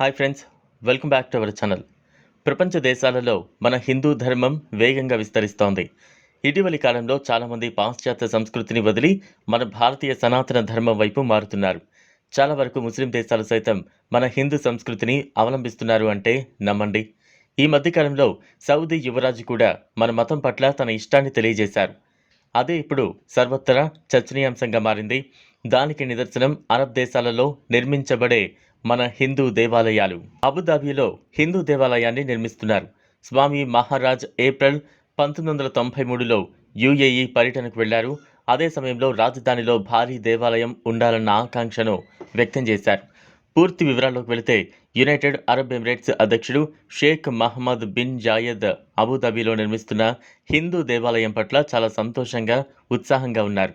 Hi friends welcome back to our channel. ప్రపంచ దేశాలలో మన హిందూ ధర్మం వేగంగా విస్తరిస్తోంది. ఇటీవలి కాలంలో చాలామంది పాశ్చాత్య సంస్కృతిని వదిలి మన భారతీయ సనాతన ధర్మం వైపు మారుతున్నారు. చాలా వరకు ముస్లిం దేశాలు సైతం మన హిందూ సంస్కృతిని అవలంబిస్తున్నారు అంటే నమ్మండి. ఈ మధ్యకాలంలో సౌదీ యువరాజు కూడా మన మతం పట్ల తన ఇష్టాన్ని తెలియజేశారు. అదే ఇప్పుడు సర్వత్రా చర్చనీయాంశంగా మారింది. దానికి నిదర్శనం అరబ్ దేశాలలో నిర్మించబడే మన హిందూ దేవాలయాలు. అబుదాబిలో హిందూ దేవాలయాన్ని నిర్మిస్తున్నారు. స్వామి మహారాజ్ ఏప్రిల్ పంతొమ్మిది వందల తొంభై మూడులో యుఏఈ పర్యటనకు వెళ్ళారు. అదే సమయంలో రాజధానిలో భారీ దేవాలయం ఉండాలన్న ఆకాంక్షను వ్యక్తం చేశారు. పూర్తి వివరాల్లోకి వెళితే యునైటెడ్ అరబ్ ఎమిరేట్స్ అధ్యక్షుడు షేక్ మహమ్మద్ బిన్ జాయద్ అబుదాబిలో నిర్మిస్తున్న హిందూ దేవాలయం పట్ల చాలా సంతోషంగా ఉత్సాహంగా ఉన్నారు.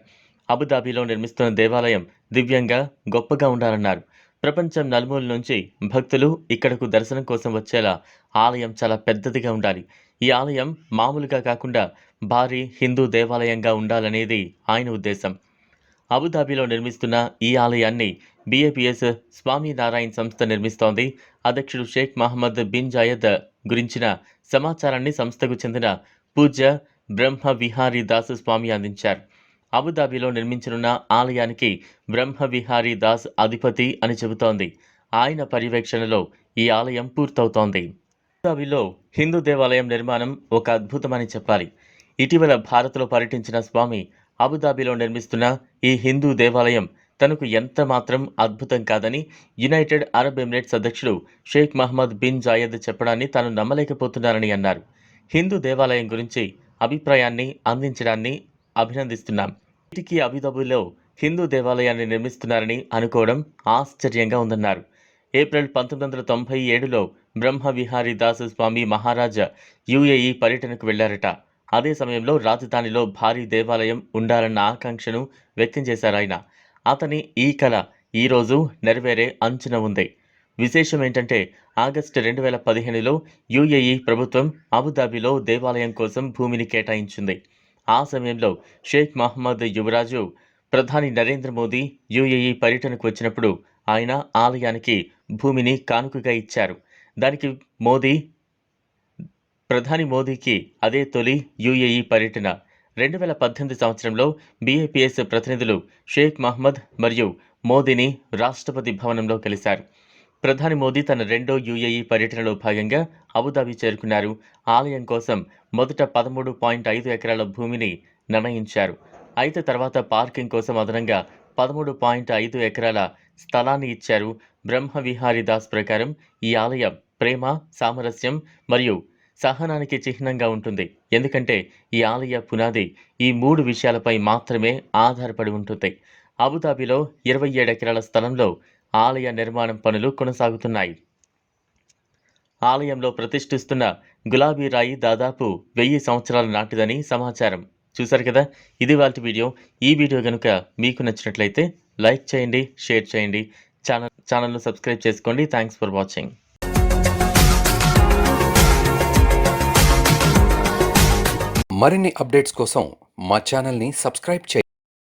అబుదాబిలో నిర్మిస్తున్న దేవాలయం దివ్యంగా గొప్పగా ఉండాలన్నారు. ప్రపంచం నలుమూల నుంచి భక్తులు ఇక్కడకు దర్శనం కోసం వచ్చేలా ఆలయం చాలా పెద్దదిగా ఉండాలి. ఈ ఆలయం మామూలుగా కాకుండా భారీ హిందూ దేవాలయంగా ఉండాలనేది ఆయన ఉద్దేశం. అబుదాబిలో నిర్మిస్తున్న ఈ ఆలయాన్ని బీఏపీఎస్ స్వామినారాయణ సంస్థ నిర్మిస్తోంది. అధ్యక్షుడు షేక్ మహమ్మద్ బిన్ జాయద్ గురించిన సమాచారాన్ని సంస్థకు చెందిన పూజ్య బ్రహ్మ విహారీ దాసు స్వామి అందించారు. అబుదాబిలో నిర్మించనున్న ఆలయానికి బ్రహ్మవిహారీ దాస్ అధిపతి అని చెబుతోంది. ఆయన పర్యవేక్షణలో ఈ ఆలయం పూర్తవుతోంది. అబుదాబిలో హిందూ దేవాలయం నిర్మాణం ఒక అద్భుతమని చెప్పాలి. ఇటీవల భారత్లో పర్యటించిన స్వామి అబుదాబిలో నిర్మిస్తున్న ఈ హిందూ దేవాలయం తనకు ఎంత మాత్రం అద్భుతం కాదని యునైటెడ్ అరబ్ ఎమిరేట్స్ అధ్యక్షుడు షేక్ మహమ్మద్ బిన్ జాయద్ చెప్పడాన్ని తాను నమ్మలేకపోతున్నారని అన్నారు. హిందూ దేవాలయం గురించి అభిప్రాయాన్ని అందించడాన్ని అభినందిస్తున్నాం. వీటికి అబుదాబిలో హిందూ దేవాలయాన్ని నిర్మిస్తున్నారని అనుకోవడం ఆశ్చర్యంగా ఉందన్నారు. ఏప్రిల్ పంతొమ్మిది వందల తొంభై ఏడులో బ్రహ్మ విహారీ దాసు స్వామి మహారాజా యుఏఈ పర్యటనకు వెళ్ళారట. అదే సమయంలో రాజధానిలో భారీ దేవాలయం ఉండాలన్న ఆకాంక్షను వ్యక్తం చేశారాయన అతని ఈ కళ ఈరోజు నెరవేరే అంచున ఉంది. విశేషం ఏంటంటే ఆగస్టు రెండు వేల పదిహేనులో యుఏఈ ప్రభుత్వం అబుదాబిలో దేవాలయం కోసం భూమిని కేటాయించింది. ఆ సమయంలో షేక్ మహమ్మద్ యువరాజు ప్రధాని నరేంద్ర మోదీ యుఏఈ పర్యటనకు వచ్చినప్పుడు ఆయన ఆలయానికి భూమిని కానుకగా ఇచ్చారు. దానికి మోదీ ప్రధాని మోదీకి అదే తొలి యుఏఈ పర్యటన. రెండు వేల పద్దెనిమిది సంవత్సరంలో బీఏపీఎస్ ప్రతినిధులు షేక్ మహమ్మద్ మరియు మోదీని రాష్ట్రపతి భవనంలో కలిశారు. ప్రధాని మోదీ తన రెండో యుఏఈ పర్యటనలో భాగంగా అబుదాబి చేరుకున్నారు. ఆలయం కోసం మొదట పదమూడు పాయింట్ ఐదు ఎకరాల భూమిని నిర్ణయించారు. అయితే తర్వాత పార్కింగ్ కోసం అదనంగా పదమూడు పాయింట్ ఐదు ఎకరాల స్థలాన్ని ఇచ్చారు. బ్రహ్మ విహారీ దాస్ ప్రకారం ఈ ఆలయం ప్రేమ సామరస్యం మరియు సహనానికి చిహ్నంగా ఉంటుంది. ఎందుకంటే ఈ ఆలయ పునాది ఈ మూడు విషయాలపై మాత్రమే ఆధారపడి ఉంటుంది. అబుదాబిలో ఇరవై ఏడు ఎకరాల స్థలంలో ఆలయ నిర్మాణం పనులు కొనసాగుతున్నాయి. ఆలయంలో ప్రతిష్ఠిస్తున్న గులాబీ రాయి దాదాపు వెయ్యి సంవత్సరాల నాటిదని సమాచారం. చూశారు కదా? ఇది వాళ్ళ వీడియో. ఈ వీడియో కనుక మీకు నచ్చినట్లయితే లైక్ చేయండి షేర్ చేయండి. ఛానల్ ఛానల్ను సబ్స్క్రైబ్ చేసుకోండి. Thanks for watching. మరిన్ని అప్డేట్స్ కోసం మా ఛానల్ని సబ్స్క్రైబ్ చేయండి.